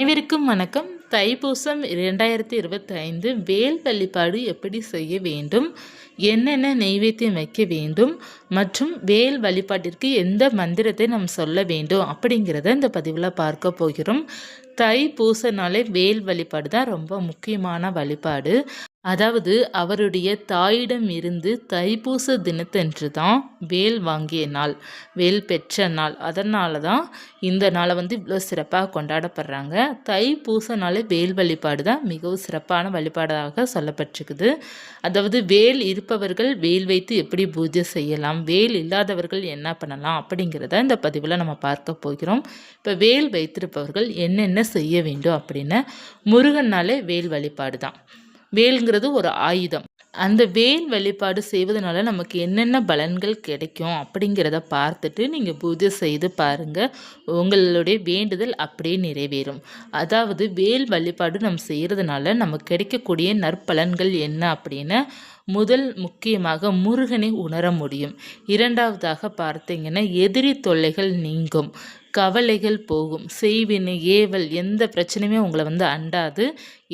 அனைவருக்கும் வணக்கம். தைப்பூசம் இரண்டாயிரத்தி இருபத்தைந்து வேல் வழிபாடு எப்படி செய்ய வேண்டும்? என்னென்ன நெய்வேத்தியம் வைக்க வேண்டும்? மற்றும் வேல் வழிபாட்டிற்கு எந்த மந்திரத்தை நாம் சொல்ல வேண்டும்? அப்படிங்கிறத இந்த பதிவில் பார்க்க போகிறோம். தைப்பூசனாலே வேல் வழிபாடு தான் ரொம்ப முக்கியமான வழிபாடு. அதாவது அவருடைய தாயிடம் இருந்து தைப்பூச தினத்தன்று தான் வேல் வாங்கிய நாள் வேல் பெற்ற நாள். அதனால தான் இந்த நாளை வந்து இவ்வளோ சிறப்பாக கொண்டாடப்படுறாங்க. தைப்பூச நாளே வேல் வழிபாடு தான் மிகவும் சிறப்பான வழிபாடாக சொல்லப்பட்டிருக்குது. அதாவது வேல் இருப்பவர்கள் வேல் வைத்து எப்படி பூஜை செய்யலாம் வேல் இல்லாதவர்கள் என்ன பண்ணலாம் அப்படிங்கிறத இந்த பதிவில் நம்ம பார்க்க போகிறோம். இப்போ வேல் வைத்திருப்பவர்கள் என்னென்ன செய்ய வேண்டும் அப்படின்னு முருகன்னாலே வேல் வழிபாடு தான். வேல்ங்கிறது ஒரு ஆயுதம். அந்த வேல் வழிபாடு செய்வதனால நமக்கு என்னென்ன பலன்கள் கிடைக்கும் அப்படிங்கிறத பார்த்துட்டு நீங்கள் பூஜை செய்து பாருங்கள் உங்களுடைய வேண்டுதல் அப்படியே நிறைவேறும். அதாவது வேல் வழிபாடு நம்ம செய்கிறதுனால நமக்கு கிடைக்கக்கூடிய நற்பலன்கள் என்ன அப்படின்னு முதல் முக்கியமாக முருகனை உணர முடியும். இரண்டாவதாக பார்த்தீங்கன்னா எதிரி தொல்லைகள் நீங்கும். கவலைகள் போகும். செய்வினை ஏவல் எந்த பிரச்சனையுமே உங்களை வந்து அண்டாது.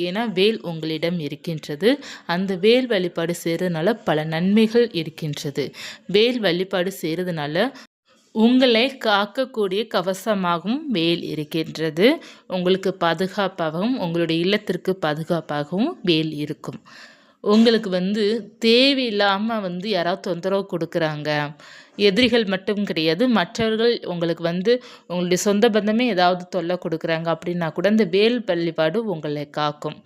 ஏன்னா வேல் உங்களிடம் இருக்கின்றது. அந்த வேல் வழிபாடு செய்கிறதுனால பல நன்மைகள் இருக்கின்றது. வேல் வழிபாடு செய்கிறதுனால உங்களை காக்கக்கூடிய கவசமாகவும் வேல் இருக்கின்றது. உங்களுக்கு பாதுகாப்பாகவும் உங்களுடைய இல்லத்திற்கு பாதுகாப்பாகவும் வேல் இருக்கும். உங்களுக்கு வந்து தேவையில்லாமல் வந்து யாராவது தொந்தரவு கொடுக்குறாங்க. எதிரிகள் மட்டும் கிடையாது. மற்றவர்கள் உங்களுக்கு வந்து உங்களுடைய சொந்த பந்தமே ஏதாவது தொல்லை கொடுக்குறாங்க அப்படின்னா கூட இந்த வேல் பள்ளிப்பாடு உங்களை காக்கும்.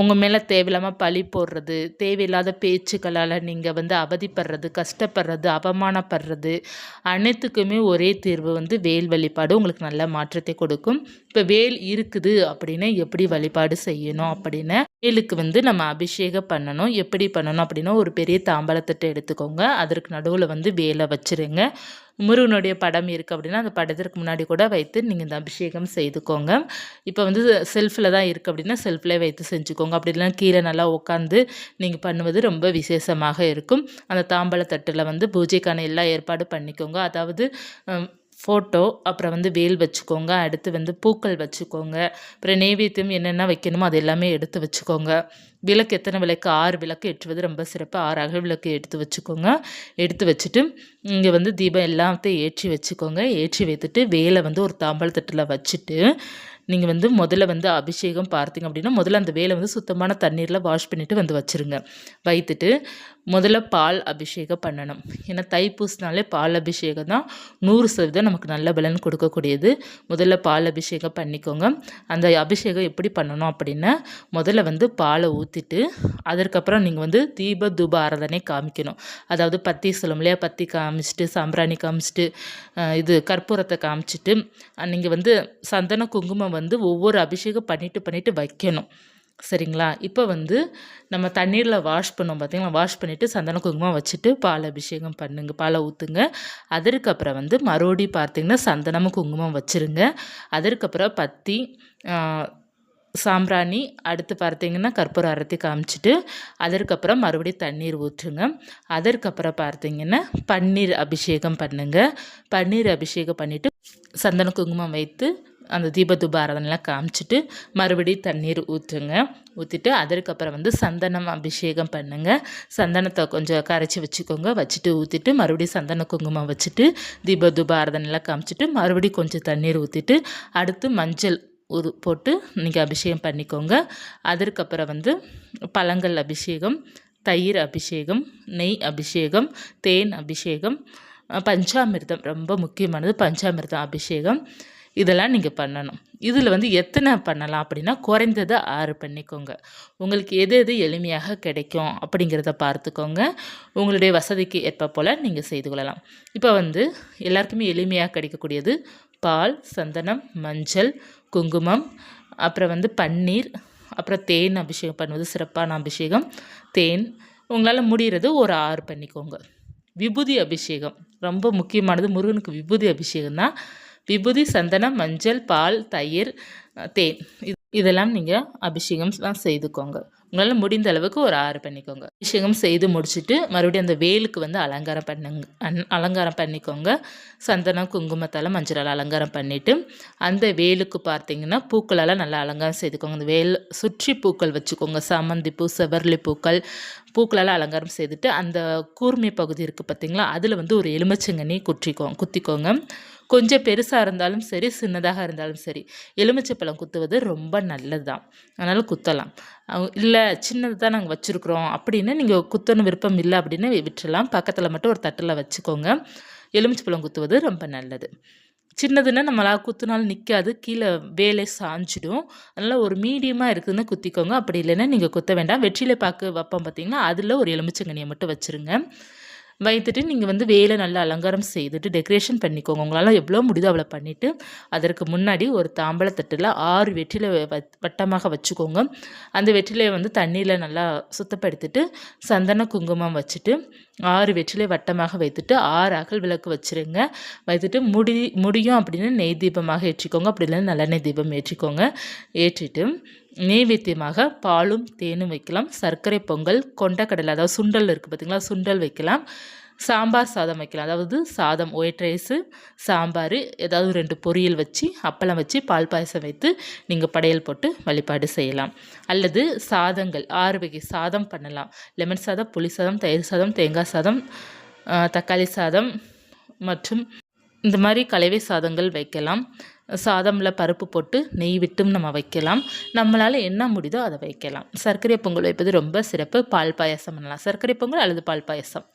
உங்கள் மேலே தேவையில்லாமல் பழி போடுறது தேவையில்லாத பேச்சுக்களால் நீங்கள் வந்து அவதிப்படுறது கஷ்டப்படுறது அவமானப்படுறது அனைத்துக்குமே ஒரே தீர்வு வந்து வேல் வழிபாடு உங்களுக்கு நல்ல மாற்றத்தை கொடுக்கும். இப்போ வேல் இருக்குது அப்படின்னா எப்படி வழிபாடு செய்யணும் அப்படின்னு வேலுக்கு வந்து நம்ம அபிஷேகம் பண்ணணும். எப்படி பண்ணணும் அப்படின்னா ஒரு பெரிய தாம்பலத்தட்டை எடுத்துக்கோங்க. அதற்கு நடுவில் வந்து வேலை வச்சுருங்க. முருகனுடைய படம் இருக்குது அப்படின்னா அந்த படத்திற்கு முன்னாடி கூட வைத்து நீங்கள் இந்த அபிஷேகம் செய்துக்கோங்க. இப்போ வந்து செல்ஃபில் தான் இருக்குது அப்படின்னா செல்ஃபில் வைத்து செஞ்சுக்கோங்க. அப்படி கீழே நல்லா உட்காந்து நீங்கள் பண்ணுவது ரொம்ப விசேஷமாக இருக்கும். அந்த தாம்பழத்தட்டில் வந்து பூஜைக்கான எல்லா ஏற்பாடு பண்ணிக்கோங்க. அதாவது ஃபோட்டோ அப்புறம் வந்து வேல் வச்சுக்கோங்க அடுத்து வந்து பூக்கள் வச்சுக்கோங்க. அப்புறம் நெய்வேத்தியம் என்னென்ன வைக்கணுமோ அது எல்லாமே எடுத்து வச்சுக்கோங்க. விளக்கு எத்தனை விளக்கு? ஆறு விளக்கு ஏற்றுவது ரொம்ப சிறப்பு. ஆறு அகல் விளக்கு எடுத்து வச்சுக்கோங்க. எடுத்து வச்சுட்டு இங்கே வந்து தீபம் எல்லாத்தையும் ஏற்றி வச்சுக்கோங்க. ஏற்றி வைத்துட்டு வேலை வந்து ஒரு தாம்பாள் தட்டில் வச்சுட்டு நீங்கள் வந்து முதல்ல வந்து அபிஷேகம் பார்த்தீங்க அப்படின்னா முதல்ல அந்த வேலை வந்து சுத்தமான தண்ணீரில் வாஷ் பண்ணிவிட்டு வந்து வச்சுருங்க. வைத்துட்டு முதல்ல பால் அபிஷேகம் பண்ணணும். ஏன்னா தைப்பூசினாலே பால் அபிஷேகம் தான் நூறு சதவீதம் நமக்கு நல்ல பலன் கொடுக்கக்கூடியது. முதல்ல பால் அபிஷேகம் பண்ணிக்கோங்க. அந்த அபிஷேகம் எப்படி பண்ணணும் அப்படின்னா முதல்ல வந்து பாலை ஊற்றிட்டு அதற்கப்புறம் நீங்கள் வந்து தீப தூப ஆராதனை காமிக்கணும். அதாவது பத்தி சொல்லும் இல்லையா? பத்தி காமிச்சிட்டு சாம்பிராணி காமிச்சிட்டு இது கற்பூரத்தை காமிச்சிட்டு நீங்கள் வந்து சந்தன குங்குமம் வந்து ஒவ்வொரு அபிஷேகம் பண்ணிவிட்டு பண்ணிவிட்டு வைக்கணும். சரிங்களா? இப்போ வந்து நம்ம தண்ணீரில் வாஷ் பண்ணோம் பார்த்தீங்களா வாஷ் பண்ணிவிட்டு சந்தன குங்குமம் வச்சுட்டு பால் அபிஷேகம் பண்ணுங்க. பாலை ஊற்றுங்க அதற்கப்புறம் வந்து மறுபடி பார்த்திங்கன்னா சந்தனமும் குங்குமம் வச்சுருங்க. அதற்கப்புறம் பத்தி சாம்பிராணி அடுத்து பார்த்தீங்கன்னா கற்பூரம் அரைத்தி காமிச்சிட்டு அதற்கப்புறம் மறுபடியும் தண்ணீர் ஊற்றுங்க. அதற்கப்புறம் பார்த்தீங்கன்னா பன்னீர் அபிஷேகம் பண்ணுங்கள் பன்னீர் அபிஷேகம் பண்ணிவிட்டு சந்தன குங்குமம் வைத்து அந்த தீபதூப ஆராதனைலாம் காமிச்சிட்டு மறுபடியும் தண்ணீர் ஊற்றுங்க ஊற்றிட்டு அதற்கப்புறம் வந்து சந்தனம் அபிஷேகம் பண்ணுங்கள் சந்தனத்தை கொஞ்சம் கரைச்சி வச்சுக்கோங்க. வச்சுட்டு ஊற்றிட்டு மறுபடியும் சந்தன குங்குமம் வச்சுட்டு தீபதூப ஆராதனைலாம் காமிச்சிட்டு மறுபடியும் கொஞ்சம் தண்ணீர் ஊற்றிட்டு அடுத்து மஞ்சள் உரு போட்டு நீங்கள் அபிஷேகம் பண்ணிக்கோங்க. அதற்கப்புறம் வந்து பழங்கள் அபிஷேகம் தயிர் அபிஷேகம் நெய் அபிஷேகம் தேன் அபிஷேகம் பஞ்சாமிர்தம் ரொம்ப முக்கியமானது பஞ்சாமிர்தம் அபிஷேகம். இதெல்லாம் நீங்கள் பண்ணணும். இதில் வந்து எத்தனை பண்ணலாம் அப்படின்னா குறைந்ததை ஆறு பண்ணிக்கோங்க. உங்களுக்கு எது எது எளிமையாக கிடைக்கும் அப்படிங்கிறத பார்த்துக்கோங்க. உங்களுடைய வசதிக்கு ஏற்ப போல் நீங்கள் செய்து கொள்ளலாம். இப்போ வந்து எல்லாருக்குமே எளிமையாக கிடைக்கக்கூடியது பால் சந்தனம் மஞ்சள் குங்குமம் அப்புறம் வந்து பன்னீர் அப்புறம் தேன் அபிஷேகம் பண்ணுவது சிறப்பான அபிஷேகம். தேன் உங்களால் முடிகிறது ஒரு ஆறு பண்ணிக்கோங்க. விபூதி அபிஷேகம் ரொம்ப முக்கியமானது. முருகனுக்கு விபூதி அபிஷேகம் தான் விபூதி சந்தனம் மஞ்சள் பால் தயிர் தேன். இதெல்லாம் நீங்கள் அபிஷேகம் தான் செய்துக்கோங்க. உங்களால் முடிந்த அளவுக்கு ஒரு ஆறு பண்ணிக்கோங்க. அபிஷேகம் செய்து முடிச்சுட்டு மறுபடியும் அந்த வேலுக்கு வந்து அலங்காரம் பண்ணுங்க அலங்காரம் பண்ணிக்கோங்க. சந்தனம் குங்குமத்தால் மஞ்சளால் அலங்காரம் பண்ணிவிட்டு அந்த வேலுக்கு பார்த்தீங்கன்னா பூக்களால் நல்லா அலங்காரம் செய்துக்கோங்க. அந்த வேல் சுற்றி பூக்கள் வச்சுக்கோங்க. சாமந்தி பூ செவர்லி பூக்கள் பூக்களால் அலங்காரம் செய்துட்டு அந்த கூர்மை பகுதி இருக்குது பார்த்தீங்களா? அதில் வந்து ஒரு எலுமிச்சங்கனி குற்றிக்கோ குத்திக்கோங்க. கொஞ்சம் பெருசாக இருந்தாலும் சரி சின்னதாக இருந்தாலும் சரி. எலுமிச்சைப்பழம் குத்துவது ரொம்ப நல்லது தான் அதனால் குத்தலாம். இல்லை சின்னது தான் நாங்கள் வச்சுருக்குறோம் அப்படின்னு நீங்கள் குத்தணும் விருப்பம் இல்லை அப்படின்னு விட்டுறலாம். பக்கத்தில் மட்டும் ஒரு தட்டில் வச்சுக்கோங்க. எலுமிச்சைப்பழம் குத்துவது ரொம்ப நல்லது. சின்னதுன்னா நம்மளா குத்துனாலும் நிற்காது கீழே வேலை சாஞ்சிடும். அதனால் ஒரு மீடியமாக இருக்குதுன்னு குத்திக்கோங்க. அப்படி இல்லைன்னா நீங்கள் குத்த வேண்டாம். வெற்றிலை பாக்கு வைப்போம் பார்த்தீங்கன்னா அதில் ஒரு எலுமிச்சங்கனியை மட்டும் வச்சுருங்க. வைத்துட்டு நீங்கள் வந்து வேலை நல்லா அலங்காரம் செய்துட்டு டெக்கரேஷன் பண்ணிக்கோங்க. உங்களால் எவ்வளோ முடியுதோ அவ்வளோ பண்ணிவிட்டு அதற்கு முன்னாடி ஒரு தாம்பழத்தட்டில் ஆறு வெற்றிலை வட்டமாக வச்சுக்கோங்க. அந்த வெற்றிலையை வந்து தண்ணியில் நல்லா சுத்தப்படுத்திட்டு சந்தன குங்குமம் வச்சுட்டு ஆறு வெற்றிலை வட்டமாக வைத்துட்டு ஆறு அகல் விளக்கு வச்சுருங்க. வைத்துட்டு முடி முடியும் அப்படின்னு நெய் தீபமாக ஏற்றிக்கோங்க. அப்படி இல்லைன்னா நல்லெண்ணெய் தீபம் ஏற்றிக்கோங்க. ஏற்றிட்டு நெய்வேத்தியமாக பாலும் தேனும் வைக்கலாம். சர்க்கரை பொங்கல் கொண்டக்கடலை அதாவது சுண்டல் இருக்குது பார்த்திங்களா சுண்டல் வைக்கலாம். சாம்பார் சாதம் வைக்கலாம். அதாவது சாதம் ஒயிட் ரைஸு சாம்பார் ஏதாவது ரெண்டு பொரியல் வச்சு அப்பளம் வச்சு பால் பாயசம் வைத்து நீங்கள் படையல் போட்டு வழிபாடு செய்யலாம். அல்லது சாதங்கள் ஆறு வகை சாதம் பண்ணலாம். லெமன் சாதம் புளி சாதம் தயிர் சாதம் தேங்காய் சாதம் தக்காளி சாதம் மற்றும் இந்த மாதிரி கலவை சாதங்கள் வைக்கலாம். சாதமில் பருப்பு போட்டு நெய் விட்டும் நம்ம வைக்கலாம். நம்மளால் என்ன முடியுதோ அதை வைக்கலாம். சர்க்கரை பொங்கல் வைப்பது ரொம்ப சிறப்பு. பால் பாயசம் பண்ணலாம். சர்க்கரை பொங்கல் அல்லது பால் பாயசம்.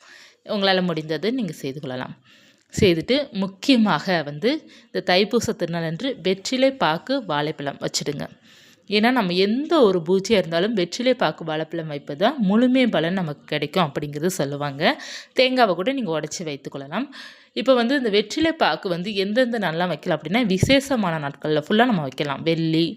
உங்களால் முடிந்தது நீங்கள் செய்து கொள்ளலாம். செய்துட்டு முக்கியமாக வந்து இந்த தைப்பூச திருநாள் அன்று வெற்றிலை பாக்கு வாழைப்பழம் வச்சுடுங்க. ஏன்னா நம்ம எந்த ஒரு பூஜையாக இருந்தாலும் வெற்றிலை பாக்கு வாழைப்பழம் வைப்பது தான் முழுமை பலன் நமக்கு கிடைக்கும் அப்படிங்கிறது சொல்லுவாங்க. தேங்காவை கூட நீங்கள் உடச்சி வைத்துக்கொள்ளலாம் இப்போ வந்து இந்த வெற்றிலை பாக்கு வந்து எந்தெந்த நாளெலாம் வைக்கலாம் அப்படின்னா விசேஷமான நாட்களில் ஃபுல்லாக நம்ம வைக்கலாம். வெள்ளி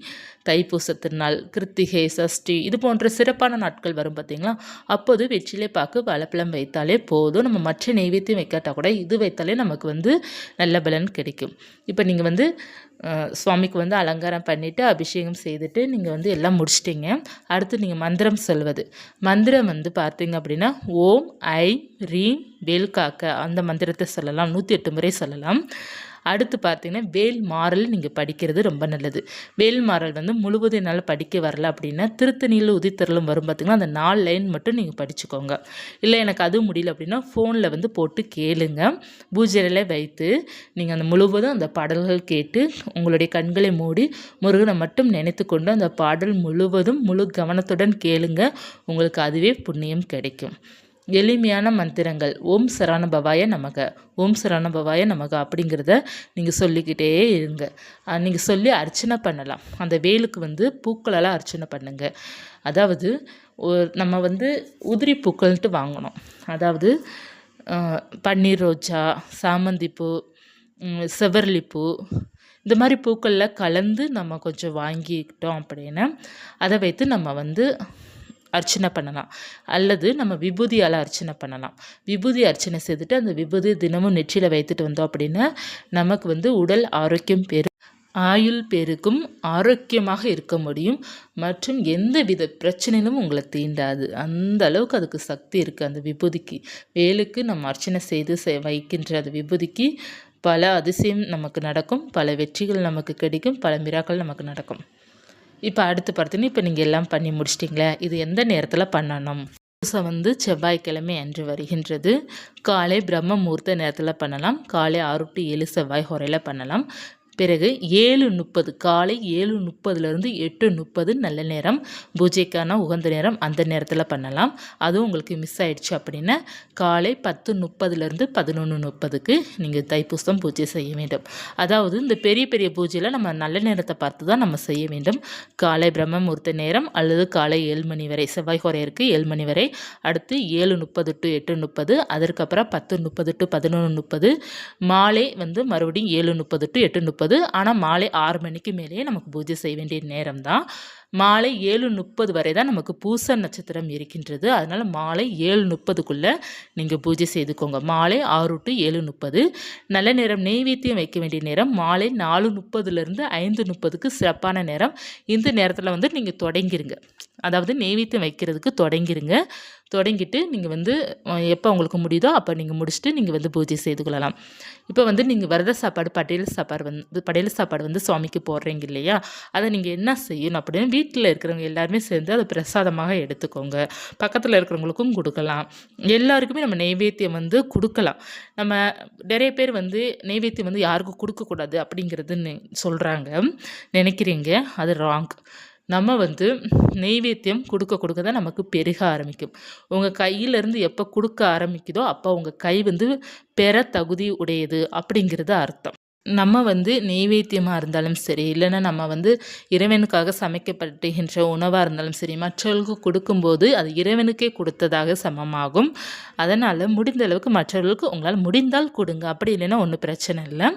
தைப்பூச திருநாள் கிருத்திகை சஷ்டி இது போன்ற சிறப்பான நாட்கள் வரும் பார்த்திங்களா? அப்போது வெற்றிலை பாக்கு வாழைப்பழம் வைத்தாலே போதும். நம்ம மற்ற நெய்வேத்தியம் வைக்காட்டா கூட இது வைத்தாலே நமக்கு வந்து நல்ல பலன் கிடைக்கும். இப்போ நீங்கள் வந்து சுவாமிக்கு வந்து அலங்காரம் பண்ணிவிட்டு அபிஷேகம் செய்துட்டு நீங்கள் வந்து எல்லாம் முடிச்சிட்டிங்க. அடுத்து நீங்கள் மந்திரம் சொல்வது. மந்திரம் வந்து பார்த்தீங்க அப்படின்னா ஓம் ஐ ரீம் வேல்காக்க அந்த மந்திரத்தை சொல்லலாம். நூற்றி எட்டு முறை சொல்லலாம். அடுத்து பார்த்தீங்கன்னா வேல் மாறல் நீங்கள் படிக்கிறது ரொம்ப நல்லது. வேல் மாறல் வந்து முழுவதும் என்னால் படிக்க வரல அப்படின்னா திருத்தணியில் உதித்தரலும் வரும் பார்த்திங்கன்னா அந்த நாலு லைன் மட்டும் நீங்கள் படிச்சுக்கோங்க. இல்லை எனக்கு அதுவும் முடியல அப்படின்னா ஃபோனில் வந்து போட்டு கேளுங்க. பூஜையில் வைத்து நீங்கள் அந்த முழுவதும் அந்த பாடல்கள் கேட்டு உங்களுடைய கண்களை மூடி முருகனை மட்டும் நினைத்து கொண்டு அந்த பாடல் முழுவதும் முழு கவனத்துடன் கேளுங்க. உங்களுக்கு அதுவே புண்ணியம் கிடைக்கும். எளிமையான மந்திரங்கள். ஓம் சரணபவாய நமக. ஓம் சரணபவாய நமக அப்படிங்கிறத நீங்கள் சொல்லிக்கிட்டே இருங்க. நீங்கள் சொல்லி அர்ச்சனை பண்ணலாம். அந்த வேலுக்கு வந்து பூக்களால் அர்ச்சனை பண்ணுங்க. அதாவது நம்ம வந்து உதிரி பூக்கள்ன்ட்டு வாங்கணும். அதாவது பன்னீர் ரோஜா சாமந்திப்பூ செவர்லிப்பூ இந்த மாதிரி பூக்களில் கலந்து நம்ம கொஞ்சம் வாங்கிக்கிட்டோம் அப்படின்னா அதை வைத்து நம்ம வந்து அர்ச்சனை பண்ணலாம். அல்லது நம்ம விபூதியால் அர்ச்சனை பண்ணலாம். விபூதி அர்ச்சனை செய்துட்டு அந்த விபூதி தினமும் நெற்றியில் வைத்துட்டு வந்தோம் அப்படின்னா நமக்கு வந்து உடல் ஆரோக்கியம் பெரும் ஆயுள் பெருக்கும் ஆரோக்கியமாக இருக்க முடியும். மற்றும் எந்த வித பிரச்சனையிலும் உங்களை தீண்டாது. அந்த அளவுக்கு அதுக்கு சக்தி இருக்குது அந்த விபூதிக்கு. வேலுக்கு நம்ம அர்ச்சனை செய்து வைக்கின்ற அந்த விபூதிக்கு பல அதிசயம் நமக்கு நடக்கும். பல வெற்றிகள் நமக்கு கிடைக்கும். பல மிராக்கள் நமக்கு நடக்கும். இப்போ அடுத்து பார்த்தீங்கன்னா இப்போ நீங்கள் எல்லாம் பண்ணி முடிச்சிட்டிங்களே? இது எந்த நேரத்தில் பண்ணணும்? பூசை வந்து செவ்வாய்க்கிழமை அன்று வருகின்றது. காலை பிரம்ம முகூர்த்த நேரத்தில் பண்ணலாம். காலை ஆறு டு ஏழு செவ்வாய் ஹொரையில் பண்ணலாம். பிறகு ஏழு முப்பது காலை ஏழு முப்பதுலேருந்து எட்டு முப்பது நல்ல நேரம் பூஜைக்கான உகந்த நேரம் அந்த நேரத்தில் பண்ணலாம். அதுவும் உங்களுக்கு மிஸ் ஆயிடுச்சு அப்படின்னா காலை பத்து முப்பதுலேருந்து பதினொன்று முப்பதுக்கு நீங்கள் தைப்பூசம் பூஜை செய்ய வேண்டும். அதாவது இந்த பெரிய பெரிய பூஜையில் நம்ம நல்ல நேரத்தை பார்த்து தான் நம்ம செய்ய வேண்டும். காலை பிரம்ம முகூர்த்த நேரம் அல்லது காலை ஏழு மணி வரை செவ்வாய் குறையிற்கு ஏழு மணி வரை அடுத்து ஏழு முப்பது டு எட்டு முப்பது அதற்கப்புறம் பத்து முப்பது டு பதினொன்று முப்பது மாலை வந்து மறுபடியும் ஏழு முப்பது டு எட்டு முப்பது ஆனால் மாலை ஆறு மணிக்கு மேலேயே நமக்கு பூஜை செய்ய வேண்டிய நேரம் தான் மாலை ஏழு முப்பது வரை தான் நமக்கு பூச நட்சத்திரம் இருக்கின்றது. அதனால் மாலை ஏழு முப்பதுக்குள்ளே நீங்கள் பூஜை செய்துக்கோங்க. மாலை ஆறு டு ஏழு முப்பது. நல்ல நேரம் நெய்வேத்தியம் வைக்க வேண்டிய நேரம். மாலை நாலு முப்பதுலேருந்து ஐந்து முப்பதுக்கு சிறப்பான நேரம். இந்த நேரத்தில் வந்து நீங்கள் தொடங்கிருங்க. அதாவது நெய்வேத்தியம் வைக்கிறதுக்கு தொடங்கிருங்க. தொடங்கிட்டு நீங்கள் வந்து எப்போ உங்களுக்கு முடியுதோ அப்போ நீங்கள் முடிச்சுட்டு நீங்கள் வந்து பூஜை செய்து கொள்ளலாம். இப்போ வந்து நீங்கள் விரத சாப்பாடு படையல் சாப்பாடு வந்து படையல் சாப்பாடு வந்து சுவாமிக்கு போடுறீங்க இல்லையா? அதை நீங்கள் என்ன செய்யணும் அப்படின்னு வீட்டில் இருக்கிறவங்க எல்லாருமே சேர்ந்து அதை பிரசாதமாக எடுத்துக்கோங்க. பக்கத்தில் இருக்கிறவங்களுக்கும் கொடுக்கலாம். எல்லாருக்குமே நம்ம நெய்வேத்தியம் வந்து கொடுக்கலாம். நம்ம நிறைய பேர் வந்து நெய்வேத்தியம் வந்து யாருக்கும் கொடுக்கக்கூடாது அப்படிங்கிறதுன்னு சொல்கிறாங்க நினைக்கிறீங்க? அது ராங் நம்ம வந்து நெய்வேத்தியம் கொடுக்க கொடுக்க தான் நமக்கு பெருக ஆரம்பிக்கும். உங்கள் கையிலேருந்து எப்போ கொடுக்க ஆரம்பிக்குதோ அப்போ உங்கள் கை வந்து பெற தகுதி உடையது அப்படிங்கிறது அர்த்தம். நம்ம வந்து நெய்வேத்தியமாக இருந்தாலும் சரி இல்லைன்னா நம்ம வந்து இறைவனுக்காக சமைக்கப்படுகின்ற உணவாக இருந்தாலும் சரி மற்றவர்களுக்கு கொடுக்கும்போது அது இறைவனுக்கே கொடுத்ததாக சமமாகும். அதனால் முடிந்த அளவுக்கு மற்றவர்களுக்கு உங்களால் முடிந்தால் கொடுங்க. அப்படி இல்லைன்னா ஒன்றும் பிரச்சனை இல்லை.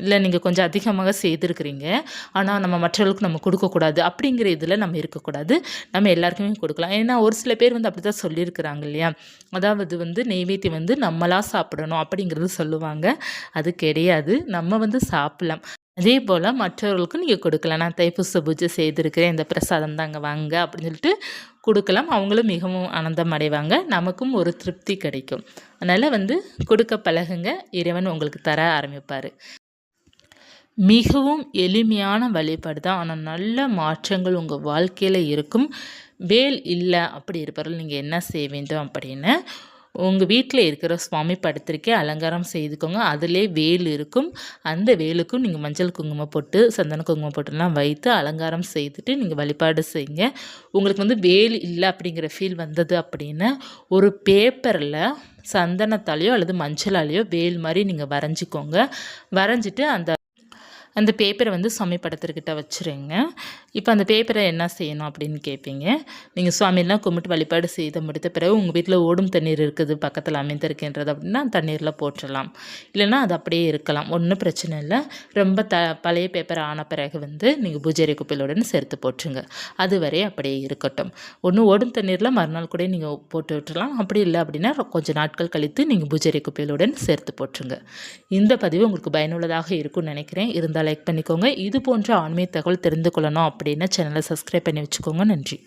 இல்லை நீங்கள் கொஞ்சம் அதிகமாக செய்திருக்கிறீங்க. ஆனால் நம்ம மற்றவர்களுக்கு நம்ம கொடுக்கக்கூடாது அப்படிங்கிற இதில் நம்ம இருக்கக்கூடாது. நம்ம எல்லாருக்குமே கொடுக்கலாம். ஏன்னா ஒரு சில பேர் வந்து அப்படி தான் சொல்லியிருக்கிறாங்க இல்லையா? அதாவது வந்து நெய்வேத்தியம் வந்து நம்மளாக சாப்பிடணும் அப்படிங்கிறது சொல்லுவாங்க. அது கிடையாது. நம்ம வந்து வந்து சாப்பிட்லாம். அதே போல் மற்றவர்களுக்கும் நீங்கள் கொடுக்கலாம். நான் தைப்பூச பூஜை செய்திருக்கிறேன். இந்த பிரசாதம் தாங்க வாங்க அப்படின்னு சொல்லிட்டு கொடுக்கலாம். அவங்களும் மிகவும் ஆனந்தம் அடைவாங்க. நமக்கும் ஒரு திருப்தி கிடைக்கும். அதனால் வந்து கொடுக்க பழகுங்க. இறைவன் உங்களுக்கு தர ஆரம்பிப்பார். மிகவும் எளிமையான வழிபாடு தான். ஆனால் நல்ல மாற்றங்கள் உங்கள் வாழ்க்கையில் இருக்கும். வேல் இல்லை அப்படி இருப்பவர்கள் நீங்கள் என்ன செய்ய வேண்டும் அப்படின்னு உங்கள் வீட்டில் இருக்கிற சுவாமி படத்திற்கே அலங்காரம் செய்துக்கோங்க. அதிலே வேல் இருக்கும். அந்த வேலுக்கும் நீங்கள் மஞ்சள் குங்குமம் போட்டு சந்தன குங்குமம் போட்டுலாம் வைத்து அலங்காரம் செய்துட்டு நீங்கள் வழிபாடு செய்யுங்க. உங்களுக்கு வந்து வேல் இல்லை அப்படிங்கிற ஃபீல் வந்தது அப்படின்னா ஒரு பேப்பரில் சந்தனத்தாலேயோ அல்லது மஞ்சளாலேயோ வேல் மாதிரி நீங்கள் வரைஞ்சிக்கோங்க. வரைஞ்சிட்டு அந்த அந்த பேப்பரை வந்து சுவாமி படத்துக்கிட்ட வச்சுருங்க. இப்போ அந்த பேப்பரை என்ன செய்யணும் அப்படின்னு கேட்பீங்க நீங்கள் சுவாமியெல்லாம் கும்பிட்டு வழிபாடு செய்த முடித்த பிறகு உங்கள் வீட்டில் ஓடும் தண்ணீர் இருக்குது பக்கத்தில் அமைந்திருக்கின்றது அப்படின்னா தண்ணீரில் போட்டுடலாம் இல்லைன்னா அது அப்படியே இருக்கலாம். ஒன்றும் பிரச்சனை இல்லை. ரொம்ப த பழைய பேப்பர் ஆன பிறகு வந்து நீங்கள் பூஜை குப்பையிலுடன் சேர்த்து போட்டுருங்க அதுவரை அப்படியே இருக்கட்டும். ஒன்று ஓடும் தண்ணீரில் மறுநாள் கூட நீங்கள் போட்டு விட்டுலாம் அப்படி இல்லை அப்படின்னா கொஞ்சம் நாட்கள் கழித்து நீங்கள் பூஜை குப்பையிலுடன் சேர்த்து போட்டுருங்க இந்த பதிவு உங்களுக்கு பயனுள்ளதாக இருக்கும்னு நினைக்கிறேன். இருந்தால் லைக் பண்ணிக்கோங்க. இது போன்ற ஆன்மீக தகவல் தெரிந்து கொள்ளணும் அப்படின்னா சேனலை சப்ஸ்கிரைப் பண்ணி வச்சுக்கோங்க. நன்றி.